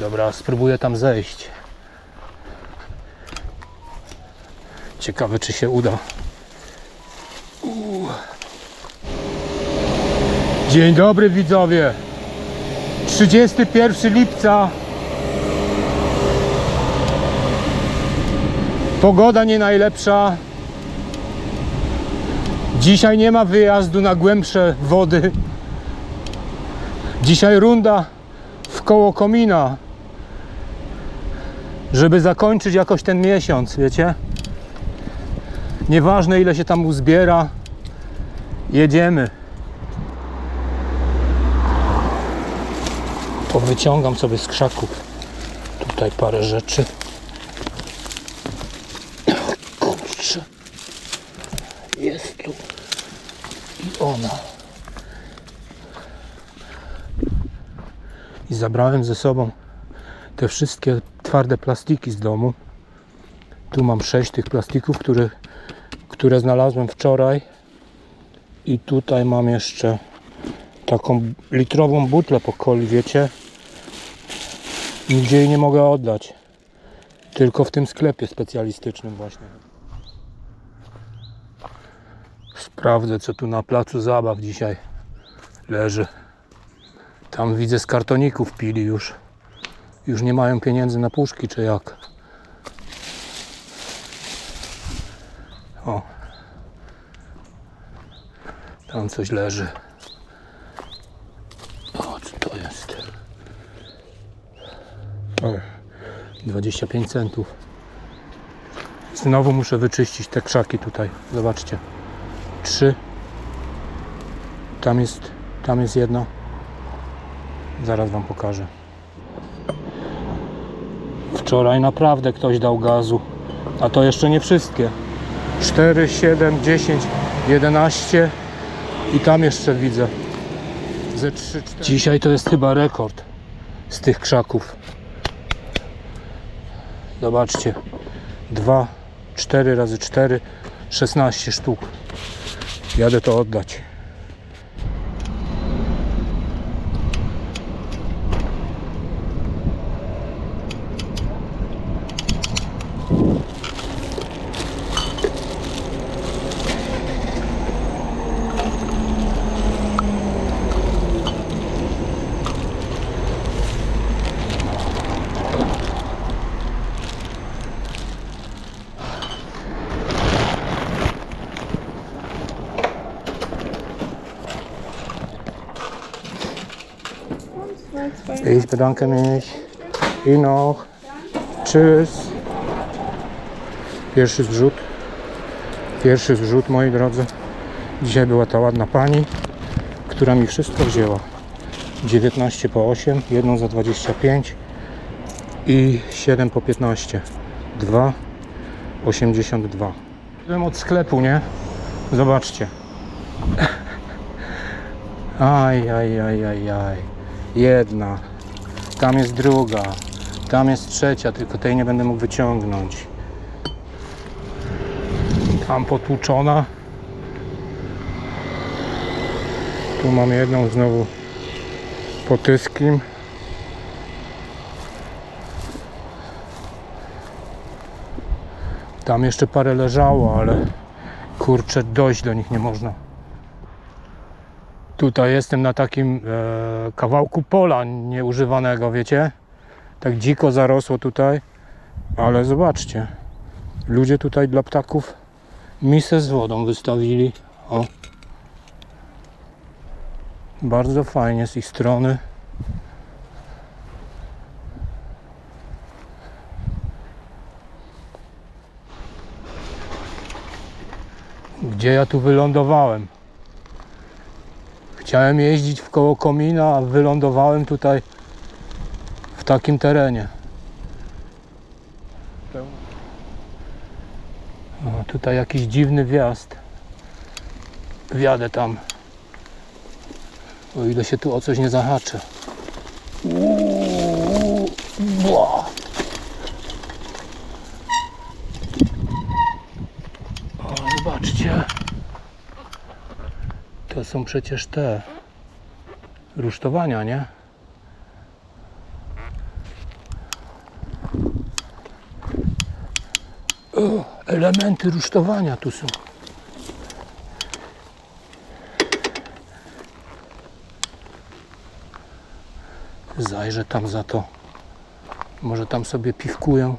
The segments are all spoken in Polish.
Dobra, spróbuję tam zejść. Ciekawe, czy się uda. Uuu. Dzień dobry widzowie. 31 lipca. Pogoda nie najlepsza. Dzisiaj nie ma wyjazdu na głębsze wody. Dzisiaj runda w koło komina. Żeby zakończyć jakoś ten miesiąc, wiecie? Nieważne ile się tam uzbiera. Jedziemy. Powyciągam sobie z krzaków tutaj parę rzeczy. Kurczę. Jest tu. I ona. I zabrałem ze sobą te wszystkie twarde plastiki z domu. Tu mam sześć tych plastików, które, które znalazłem wczoraj. I tutaj mam jeszcze taką litrową butlę po coli, wiecie? Nigdzie jej nie mogę oddać. Tylko w tym sklepie specjalistycznym właśnie. Sprawdzę, co tu na placu zabaw dzisiaj leży. Tam widzę z kartoników pili już. Już nie mają pieniędzy na puszki, czy jak? O. Tam coś leży. O, co to jest? O, 25 centów. Znowu muszę wyczyścić te krzaki tutaj. Zobaczcie. Trzy. Tam jest, tam jest jedno. Zaraz Wam pokażę. Wczoraj naprawdę ktoś dał gazu. A to jeszcze nie wszystkie. 4, 7, 10, 11 i tam jeszcze widzę. Ze 3, 4. Dzisiaj to jest chyba rekord z tych krzaków. Zobaczcie. 2, 4 razy 4, 16 sztuk. Jadę to oddać. Ich bedanke mich. Ihnen auch. Tschüss. Pierwszy zrzut. Pierwszy zrzut, moi drodzy. Dzisiaj była ta ładna pani, która mi wszystko wzięła. 19 po 8, jedną za 25 i 7 po 15. 2, 82. Byłem od sklepu, nie? Zobaczcie. Aj, aj, aj, aj, aj. Jedna. Tam jest druga. Tam jest trzecia, tylko tej nie będę mógł wyciągnąć. Tam potłuczona. Tu mam jedną znowu po tyskim. Tam jeszcze parę leżało, ale kurczę, dojść do nich nie można. Tutaj jestem na takim e, kawałku pola nieużywanego, wiecie? Tak dziko zarosło tutaj, ale zobaczcie. Ludzie tutaj dla ptaków misę z wodą wystawili. O. Bardzo fajnie z ich strony. Gdzie ja tu wylądowałem? Chciałem jeździć w koło komina, a wylądowałem tutaj w takim terenie. O, tutaj jakiś dziwny wjazd. Wjadę tam. O ile się tu o coś nie zahaczę. Uuu, bła. O, zobaczcie. To są przecież te rusztowania, nie? O, elementy rusztowania tu są. Zajrzę tam za to. Może tam sobie piwkuję.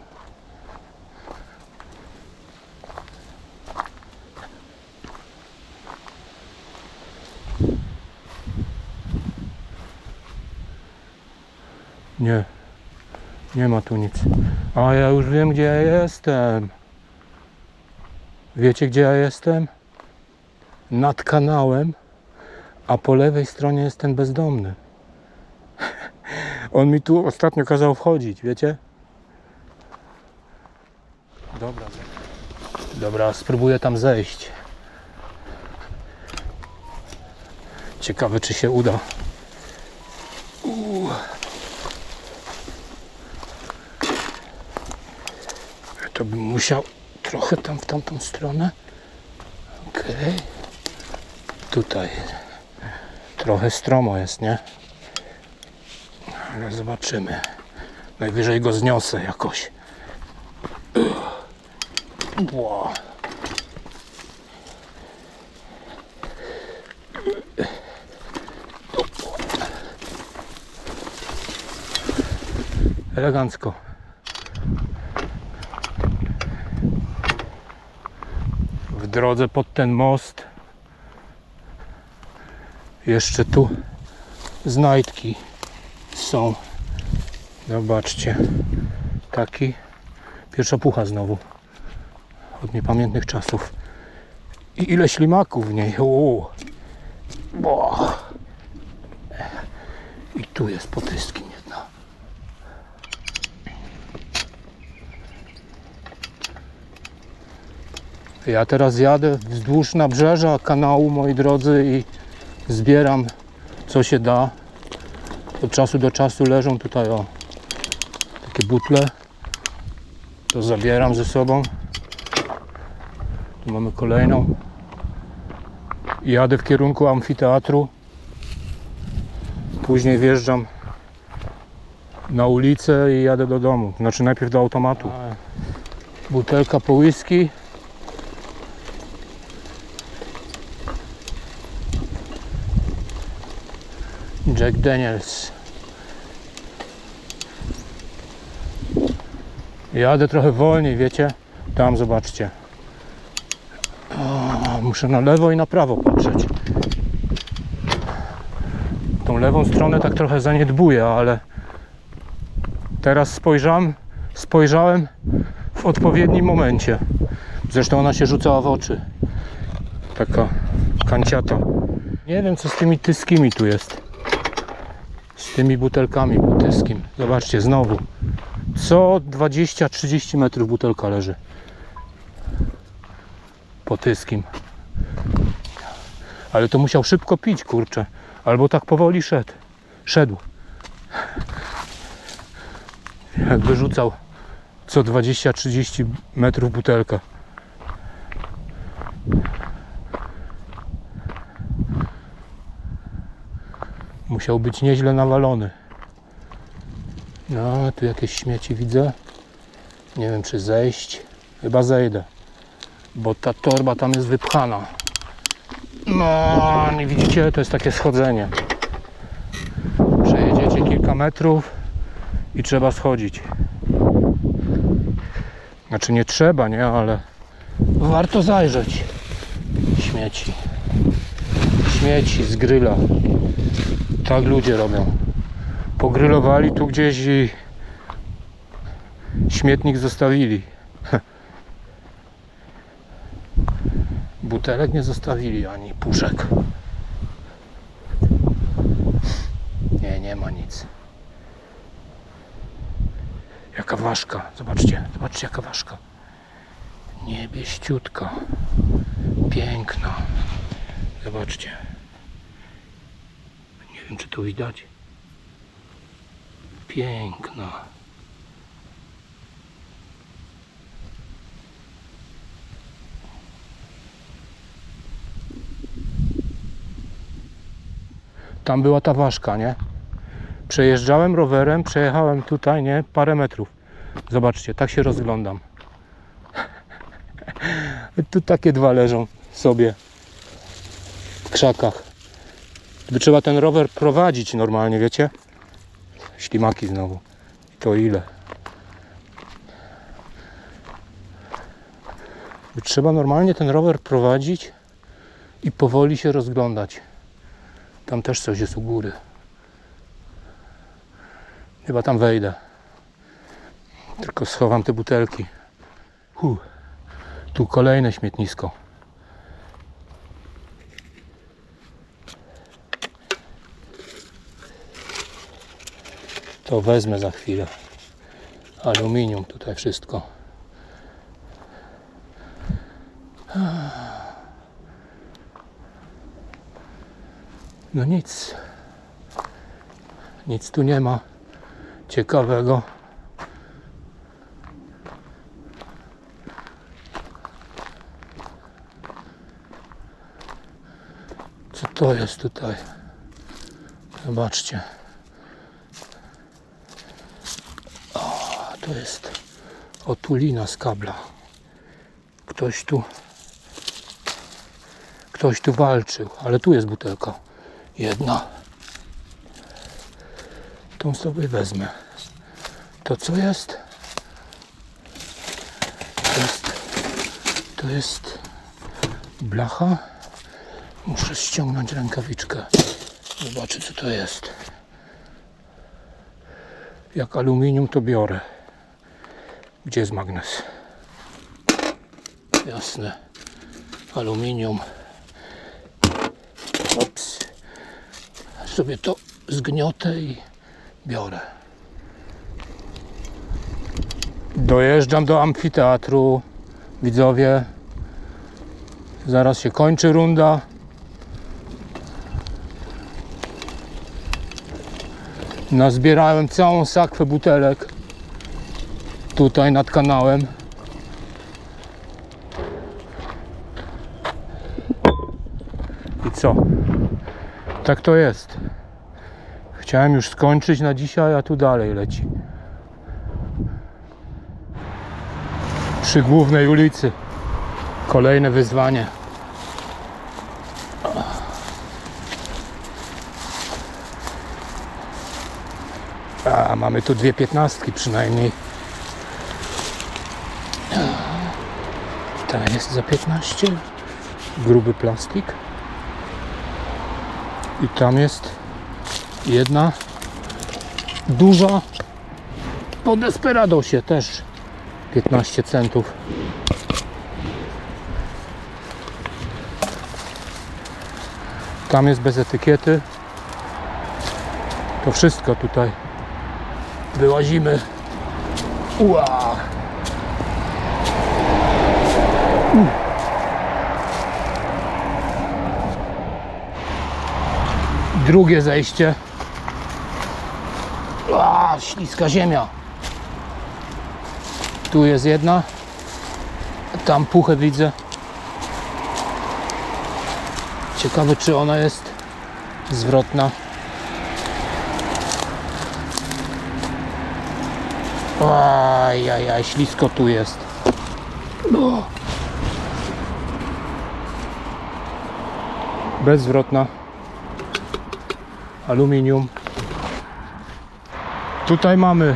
Nie, nie ma tu nic. A ja już wiem, gdzie ja jestem. Wiecie, gdzie ja jestem? Nad kanałem, a po lewej stronie jest ten bezdomny. On mi tu ostatnio kazał wchodzić, wiecie? Dobra. Dobra, spróbuję tam zejść. Ciekawe, czy się uda. Uuu. To bym musiał trochę tam w tamtą stronę. Okej. Tutaj. Trochę stromo jest, nie? Ale zobaczymy. Najwyżej go zniosę jakoś. Ło. Elegancko. Drodze pod ten most jeszcze tu znajdki są. Zobaczcie. Taki pierwszopucha znowu. Od niepamiętnych czasów. I ile ślimaków w niej. Uuu. Bo. I tu jest potyskin Ja teraz jadę wzdłuż nabrzeża kanału, moi drodzy, i zbieram co się da. Od czasu do czasu leżą tutaj o takie butle. To zabieram ze sobą. Tu mamy kolejną. I jadę w kierunku amfiteatru. Później wjeżdżam na ulicę i jadę do domu. Znaczy najpierw do automatu. Butelka po whisky. Jack Daniels. Jadę trochę wolniej, wiecie? Tam zobaczcie. O, muszę na lewo i na prawo patrzeć. Tą lewą stronę tak trochę zaniedbuję, ale teraz spojrzałem, spojrzałem w odpowiednim momencie. Zresztą ona się rzucała w oczy. Taka kanciata. Nie wiem co z tymi tyskimi tu jest z tymi butelkami po tyskim. Zobaczcie, znowu. Co 20-30 metrów butelka leży. Po tyskim. Ale to musiał szybko pić, kurczę. Albo tak powoli szedł. Szedł. Jak wyrzucał co 20-30 metrów butelkę. Musiał być nieźle nawalony. No, tu jakieś śmieci widzę. Nie wiem, czy zejść. Chyba zejdę, bo ta torba tam jest wypchana. No, nie widzicie, to jest takie schodzenie. Przejedziecie kilka metrów i trzeba schodzić. Znaczy nie trzeba, nie, ale warto zajrzeć. Śmieci. Śmieci z gryla. Tak ludzie robią. Pogrylowali tu gdzieś i śmietnik zostawili. Butelek nie zostawili ani puszek. Nie, nie ma nic. Jaka ważka. Zobaczcie, zobaczcie jaka ważka. Niebieściutka. Piękna. Zobaczcie. Wiem, czy to widać. Piękna. Tam była ta ważka, nie? Przejeżdżałem rowerem, przejechałem tutaj, nie? Parę metrów. Zobaczcie, tak się rozglądam. Tu takie dwa leżą sobie w krzakach. By trzeba ten rower prowadzić normalnie, wiecie? Ślimaki znowu. To ile? By trzeba normalnie ten rower prowadzić i powoli się rozglądać. Tam też coś jest u góry. Chyba tam wejdę. Tylko schowam te butelki. Hu. Tu kolejne śmietnisko. To wezmę za chwilę. Aluminium tutaj wszystko. No nic. Nic tu nie ma ciekawego. Co to jest tutaj? Zobaczcie. O, to jest otulina z kabla. Ktoś tu ktoś tu walczył, ale tu jest butelka. Jedna. Tą sobie wezmę. To co jest? To jest, to jest blacha. Muszę ściągnąć rękawiczkę. Zobaczę co to jest. Jak aluminium to biorę. Gdzie jest magnes? Jasne. Aluminium. Ops. Sobie to zgniotę i biorę. Dojeżdżam do amfiteatru. Widzowie. Zaraz się kończy runda. Nazbierałem całą sakwę butelek tutaj nad kanałem. I co? Tak to jest. Chciałem już skończyć na dzisiaj, a tu dalej leci. Przy głównej ulicy. Kolejne wyzwanie. A mamy tu dwie piętnastki przynajmniej. Ta jest za 15. Gruby plastik. I tam jest jedna duża po Desperadosie też 15 centów. Tam jest bez etykiety. To wszystko tutaj wyłazimy. Ua! Drugie zejście. A, śliska ziemia. Tu jest jedna. Tam puchę widzę. Ciekawe, czy ona jest zwrotna. Ajajaj, ślisko tu jest. O. Bezzwrotna. Aluminium. Tutaj mamy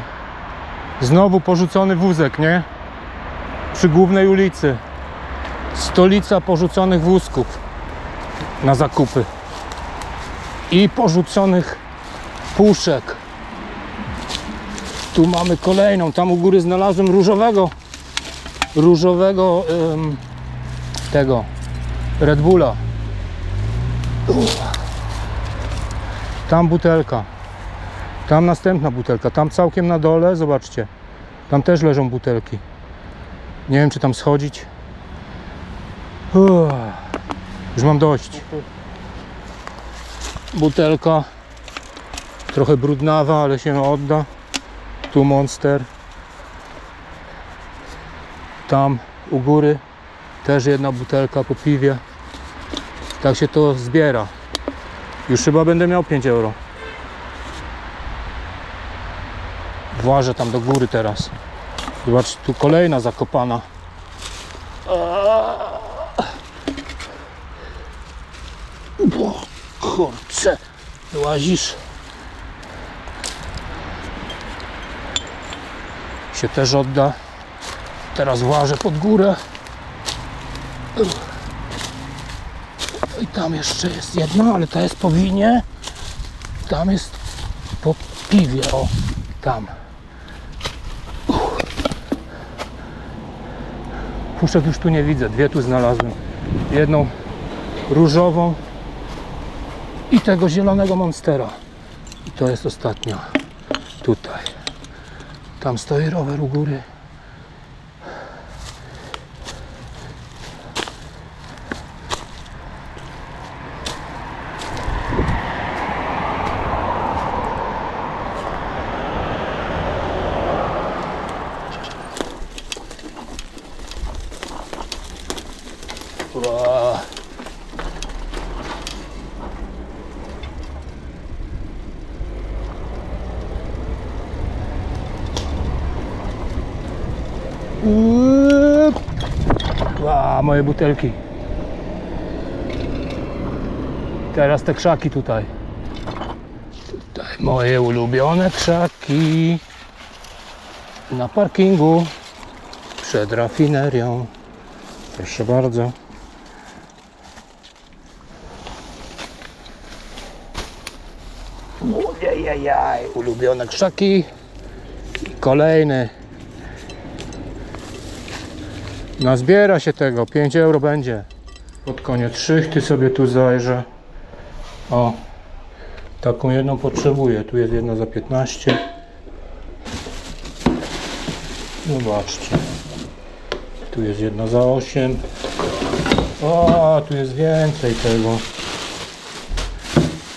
znowu porzucony wózek, nie? Przy głównej ulicy. Stolica porzuconych wózków na zakupy. I porzuconych puszek. Tu mamy kolejną. Tam u góry znalazłem różowego różowego tego Red Bulla. Tam butelka. Tam następna butelka. Tam całkiem na dole, zobaczcie. Tam też leżą butelki. Nie wiem, czy tam schodzić. Uff. Już mam dość. Butelka. Trochę brudnawa, ale się odda. Tu monster. Tam u góry też jedna butelka po piwie. Tak się to zbiera. Już chyba będę miał 5 euro. Włażę tam do góry teraz. Zobacz, tu kolejna zakopana. Bo kurczę, łazisz. Się też odda. Teraz łażę pod górę. Tam jeszcze jest jedna, ale ta jest po winie. Tam jest po piwie, o, tam. Puszek już tu nie widzę, dwie tu znalazłem. Jedną różową i tego zielonego monstera. I to jest ostatnia. Tutaj. Tam stoi rower u góry. Ła, moje butelki. Teraz te krzaki tutaj. Tutaj moje ulubione krzaki. Na parkingu przed rafinerią. Proszę bardzo. Ojejejaj, ulubione krzaki. I kolejny. Nazbiera się tego, 5 euro będzie. Pod koniec szychty sobie tu zajrzę. O, taką jedną potrzebuję. Tu jest jedna za 15. Zobaczcie. Tu jest jedna za 8. O, tu jest więcej tego.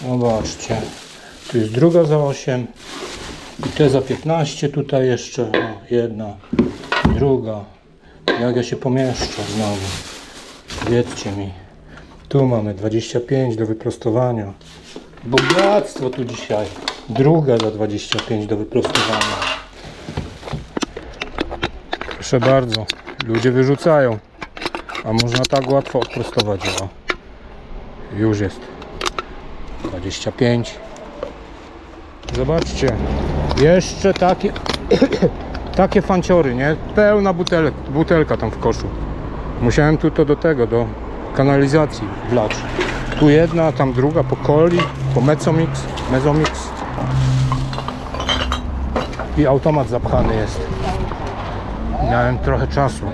Zobaczcie. Tu jest druga za 8. I te za 15 tutaj jeszcze. O, jedna, druga. Jak ja się pomieszczę znowu? Wiedzcie mi. Tu mamy 25 do wyprostowania. Bogactwo tu dzisiaj. Druga za 25 do wyprostowania. Proszę bardzo. Ludzie wyrzucają. A można tak łatwo odprostować. O. Już jest. 25. Zobaczcie. Jeszcze takie takie fanciory, nie? Pełna butelek, butelka tam w koszu. Musiałem tu to do tego, do kanalizacji wlać. Tu jedna, tam druga po coli, po Mezomix, Mezomix. I automat zapchany jest. Miałem trochę czasu.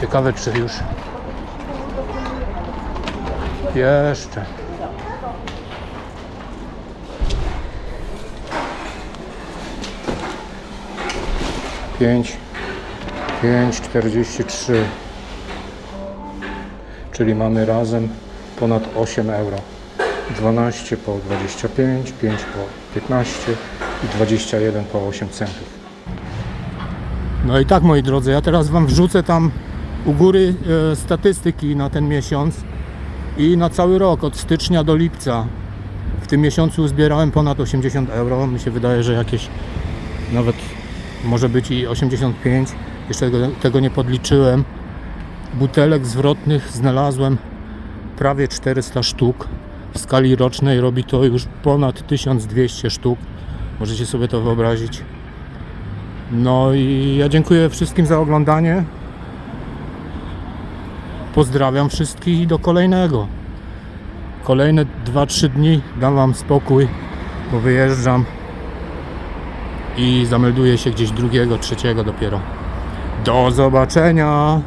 Ciekawe czy już. Jeszcze. Pięć, pięć, czterdzieści trzy. Czyli mamy razem ponad 8 euro. 12 po 25, 5 po 15 i 21 po 8 centów. No i tak moi drodzy, ja teraz Wam wrzucę tam u góry e, statystyki na ten miesiąc i na cały rok, od stycznia do lipca. W tym miesiącu uzbierałem ponad 80 euro. Mi się wydaje, że jakieś nawet może być i 85. Jeszcze tego, tego nie podliczyłem. Butelek zwrotnych znalazłem prawie 400 sztuk. W skali rocznej robi to już ponad 1200 sztuk. Możecie sobie to wyobrazić. No i ja dziękuję wszystkim za oglądanie. Pozdrawiam wszystkich i do kolejnego. Kolejne 2-3 dni dam Wam spokój, bo wyjeżdżam i zamelduję się gdzieś drugiego, trzeciego dopiero. Do zobaczenia!